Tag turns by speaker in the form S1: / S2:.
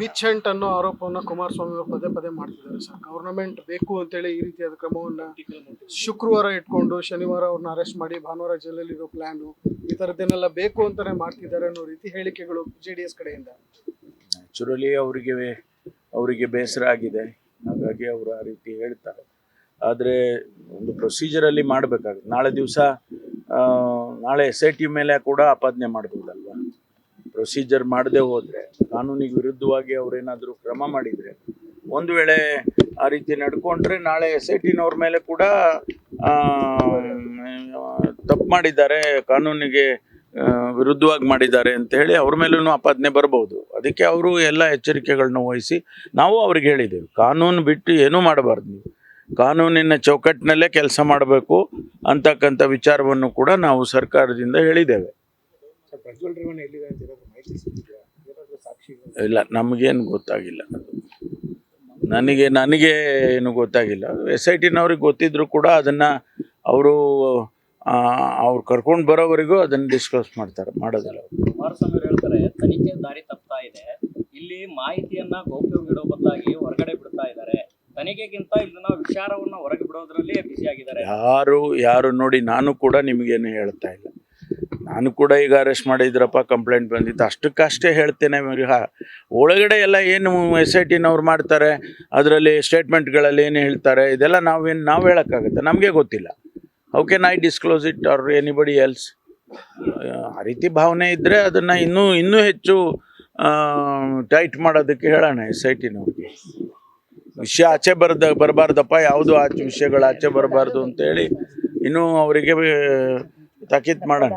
S1: Which Hunt ಅನ್ನೋ ಆರೋಪವನ್ನು ಕುಮಾರಸ್ವಾಮಿ ಅವರು ಪದೇ ಪದೇ ಮಾಡ್ತಿದ್ದಾರೆ ಸರ್. ಗವರ್ನಮೆಂಟ್ ಬೇಕು ಅಂತೇಳಿ ಈ ರೀತಿಯಾದ ಕ್ರಮವನ್ನ ಶುಕ್ರವಾರ ಇಟ್ಕೊಂಡು ಶನಿವಾರ ಅವ್ರನ್ನ ಅರೆಸ್ಟ್ ಮಾಡಿ ಭಾನುವಾರ ಜೈಲಲ್ಲಿರೋ ಪ್ಲಾನು ಈ ಥರದ್ದೇನೆಲ್ಲ ಬೇಕು ಅಂತಾನೆ ಮಾಡ್ತಿದ್ದಾರೆ ಅನ್ನೋ ರೀತಿ ಹೇಳಿಕೆಗಳು ಜೆ ಡಿ ಎಸ್ ಕಡೆಯಿಂದ.
S2: ನ್ಯಾಚುರಲಿ ಅವರಿಗೆ ಅವರಿಗೆ ಬೇಸರ ಆಗಿದೆ. ಹಾಗಾಗಿ ಅವರು ಆ ರೀತಿ ಹೇಳ್ತಾರೆ. ಆದರೆ ಒಂದು ಪ್ರೊಸೀಜರಲ್ಲಿ ಮಾಡಬೇಕಾಗುತ್ತೆ. ನಾಳೆ ದಿವಸ ನಾಳೆ ಎಸ್ ಐ ಟಿ ಮೇಲೆ ಕೂಡ ಆಪಾದನೆ ಮಾಡ್ಬೋದಲ್ವಾ? ಪ್ರೊಸೀಜರ್ ಮಾಡದೆ ಹೋದರೆ, ಕಾನೂನಿಗೆ ವಿರುದ್ಧವಾಗಿ ಅವರೇನಾದರೂ ಕ್ರಮ ಮಾಡಿದರೆ, ಒಂದು ವೇಳೆ ಆ ರೀತಿ ನಡ್ಕೊಂಡ್ರೆ ನಾಳೆ ಎಸ್ ಐ ಟಿನವ್ರ ಮೇಲೆ ಕೂಡ ತಪ್ಪು ಮಾಡಿದ್ದಾರೆ, ಕಾನೂನಿಗೆ ವಿರುದ್ಧವಾಗಿ ಮಾಡಿದ್ದಾರೆ ಅಂತ ಹೇಳಿ ಅವ್ರ ಮೇಲೂ ಆಪಾದನೆ ಬರಬಹುದು ಅದಕ್ಕೆ ಅವರು ಎಲ್ಲ ಎಚ್ಚರಿಕೆಗಳನ್ನ ವಹಿಸಿ ನಾವು ಅವ್ರಿಗೆ ಹೇಳಿದ್ದೇವೆ, ಕಾನೂನು ಬಿಟ್ಟು ಏನೂ ಮಾಡಬಾರ್ದು ನೀವು. ಕಾನೂನಿನ ಚೌಕಟ್ಟಿನಲ್ಲೇ ಕೆಲಸ ಮಾಡಬೇಕು ಅಂತಕ್ಕಂಥ ವಿಚಾರವನ್ನು ಕೂಡ ನಾವು ಸರ್ಕಾರದಿಂದ ಹೇಳಿದ್ದೇವೆ. ಇಲ್ಲ ನಮಗೇನು ಗೊತ್ತಾಗಿಲ್ಲ. ನನಗೆ ನನಗೆ ಏನು ಗೊತ್ತಾಗಿಲ್ಲ. ಎಸ್ ಐ ಟಿನವ್ರಿಗೆ ಗೊತ್ತಿದ್ರು ಕೂಡ ಅದನ್ನು ಅವರು ಅವ್ರು ಕರ್ಕೊಂಡು ಬರೋವರೆಗೂ ಅದನ್ನು ಡಿಸ್ಕಸ್ ಮಾಡ್ತಾರೆ ಮಾಡೋದಿಲ್ಲ.
S3: ಕುಮಾರಸ್ವಾಮಿ ಹೇಳ್ತಾರೆ ತನಿಖೆ ದಾರಿ ತಪ್ತಾ ಇದೆ. ಇಲ್ಲಿ ಮಾಹಿತಿಯನ್ನ ಗೌಪ್ಯವಾಗಿಡೋ ಬದಲಾಗಿ ಹೊರಗಡೆ ಬಿಡ್ತಾ ಇದ್ದಾರೆ. ತನಿಖೆಗಿಂತ ಇದನ್ನ ವಿಚಾರವನ್ನು ಹೊರಗೆ ಬಿಡೋದ್ರಲ್ಲಿ ಬ್ಯುಸಿ ಆಗಿದ್ದಾರೆ.
S2: ಯಾರು ಯಾರು ನೋಡಿ ನಾನು ಕೂಡ ನಿಮಗೇನು ಹೇಳ್ತಾ ಇಲ್ಲ. ನಾನು ಕೂಡ ಈಗ ಅರೆಸ್ಟ್ ಮಾಡಿದ್ರಪ್ಪ ಕಂಪ್ಲೇಂಟ್ ಬಂದಿತ್ತು. ಅಷ್ಟಕ್ಕಷ್ಟೇ ಹೇಳ್ತೇನೆ ಒಳಗಡೆ ಎಲ್ಲ ಏನು ಎಸ್ ಐ ಟಿನವ್ರು ಮಾಡ್ತಾರೆ, ಅದರಲ್ಲಿ ಸ್ಟೇಟ್ಮೆಂಟ್ಗಳಲ್ಲಿ ಏನು ಹೇಳ್ತಾರೆ, ಇದೆಲ್ಲ ನಾವೇನು, ನಾವು ಹೇಳೋಕ್ಕಾಗುತ್ತೆ? ನಮಗೆ ಗೊತ್ತಿಲ್ಲ. How can I disclose it or anybody else ಆ ರೀತಿ ಭಾವನೆ ಇದ್ದರೆ ಅದನ್ನು ಇನ್ನೂ ಇನ್ನೂ ಹೆಚ್ಚು ಟೈಟ್ ಮಾಡೋದಕ್ಕೆ ಹೇಳೋಣ ಎಸ್ ಐ ಟಿನವ್ರಿಗೆ ವಿಷಯ ಆಚೆ ಬರದ, ಬರಬಾರ್ದಪ್ಪ, ಯಾವುದು ಆಚೆ ವಿಷಯಗಳು ಆಚೆ ಬರಬಾರ್ದು ಅಂತೇಳಿ ಇನ್ನೂ ಅವರಿಗೆ ತಾಕೀತು ಮಾಡೋಣ.